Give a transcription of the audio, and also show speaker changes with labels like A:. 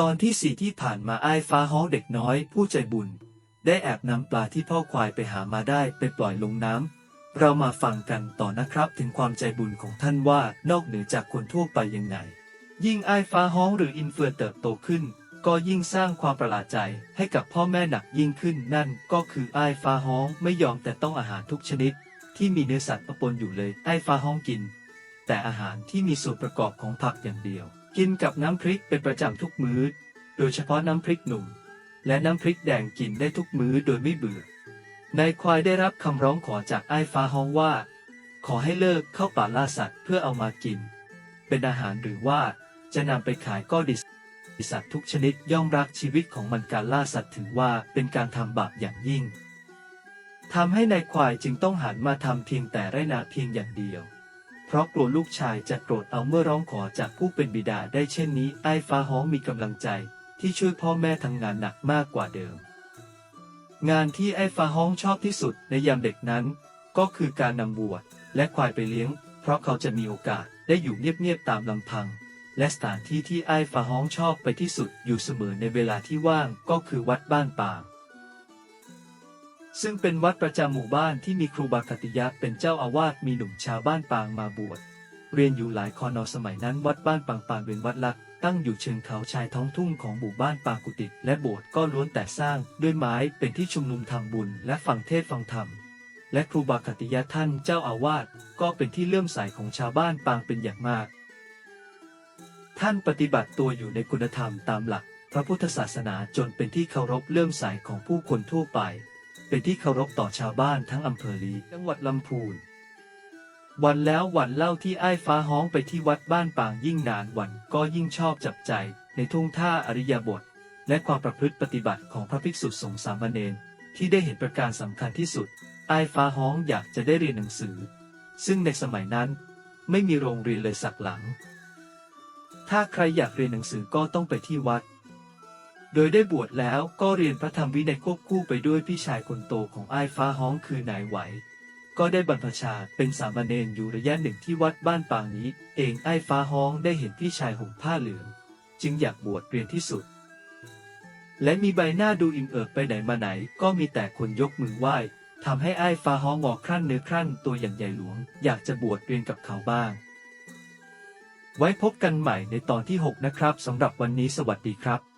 A: ตอนที่สี่ที่ผ่านมาไอ้ายฟ้าฮ้องเด็กน้อย ผู้ใจบุญ ได้แอบนำปลาที่พ่อควายไปหามาได้ไปปล่อยลงน้ำเรามาฟังกันต่อนะครับถึงความใจบุญของท่านว่านอกเหนือจากคนทั่วไปยังไง ยิ่งไอ้ายฟ้าฮ้องหรืออินเฟือนเติบโตขึ้น ก็ยิ่งสร้างความประหลาดใจให้กับพ่อแม่หนักยิ่งขึ้นนั่นก็คือไอ้ายฟ้าฮ้องไม่ยอมแต่ต้องอาหารทุกชนิด ที่มีเนื้อสัตว์ปนอยู่เลยไอ้ายฟ้าฮ้องกิน แต่อาหารที่มีส่วนประกอบของผักอย่างเดียว กินกับน้ำพริกเป็นประจำทุกมื้อ โดยเฉพาะน้ำพริกหนุ่ม และน้ำพริกแดงกินได้ทุกมื้อโดยไม่เบื่อนายควายได้รับคำร้องขอจากไอ้ฟ้าฮ้องว่า ขอให้เลิกเข้าป่าล่าสัตว์เพื่อเอามากิน เป็นอาหารหรือว่าจะนำไปขายก็ดีสัตว์ทุกชนิดย่อมรักชีวิตของมันการล่าสัตว์ถือว่าเป็นการทำบาปอย่างยิ่งทำให้นายควายจึงต้องหันมาทำเพียงแต่ไรนาเพียงอย่างเดียว เพราะกลัวลูกชายจะโกรธเอาเมื่อร้องขอจากผู้เป็นบิดาได้เช่นนี้ไอ้ฟ้าฮ้องมีกำลังใจ ที่ช่วยพ่อแม่ทำงานหนักมากกว่าเดิม งานที่ไอ้ฟ้าฮ้องชอบที่สุดในยามเด็กนั้น ก็คือการนำวัวและควายไปเลี้ยง เพราะเขาจะมีโอกาสได้อยู่เงียบๆตามลำพังและสถานที่ที่ไอ้ฟ้าฮ้องชอบไปที่สุดอยู่เสมอในเวลาที่ว่างก็คือวัดบ้านป่าง ซึ่งเป็นวัดประจำหมู่บ้านที่มีครูบาคติยะเป็นเจ้าอาวาสมีหนุ่มชาวบ้านปางมาบวชเรียนอยู่หลายคอนอสมัยนั้นวัดบ้านปางปางเป็นวัดลัก ตั้งอยู่เชิงเขาชายท้องทุ่งของหมู่บ้านปางกุฏิและโบสถ์ก็ล้วนแต่สร้างด้วยไม้เป็นที่ชุมนุมทำบุญและฟังเทศฟังธรรม และครูบาคติยะท่านเจ้าอาวาสก็เป็นที่เลื่อมใสของชาวบ้านปางเป็นอย่างมาก ท่านปฏิบัติตัวอยู่ในคุณธรรมตามหลัก พระพุทธศาสนาจนเป็นที่เคารพเลื่อมใสของผู้คนทั่วไป เป็นที่เคารพต่อชาวบ้านทั้งอำเภอลีจังหวัดลำพูน วันแล้ววันเล่าที่ไอ้ายฟ้าฮ้องไปที่วัดบ้านปางยิ่งนานวันก็ยิ่งชอบจับใจในทุ่งท่าอริยบท และความประพฤติปฏิบัติของพระภิกษุสงฆ์สามเณรที่ได้เห็นประการสำคัญที่สุดไอ้ายฟ้าฮ้องอยากจะได้เรียนหนังสือ ซึ่งในสมัยนั้น ไม่มีโรงเรียนเลยสักหลัง ถ้าใครอยากเรียนหนังสือก็ต้องไปที่วัด โดยได้บวชแล้วก็เรียนพระธรรมวินัยควบคู่ไปด้วยพี่ชายคนโตของไอ้ายฟ้าฮ้องคือนายไหว ก็ได้บรรพชาเป็นสามเณรอยู่ระยะหนึ่งที่วัดบ้านปางนี้ เองไอ้ายฟ้าฮ้องได้เห็นพี่ชายห่มผ้าเหลือง จึงอยากบวชเรียนที่สุด และมีใบหน้าดูอิ่มเอิบไปไหนมาไหน ก็มีแต่คนยกมือไหว้ทำให้ไอ้ายฟ้าฮ้องงอกครั่นเนื้อครั่นตัวอย่างใหญ่หลวง อยากจะบวชเรียนกับเขาบ้าง ไว้พบกันใหม่ในตอนที่ 6 นะครับสำหรับวันนี้สวัสดีครับ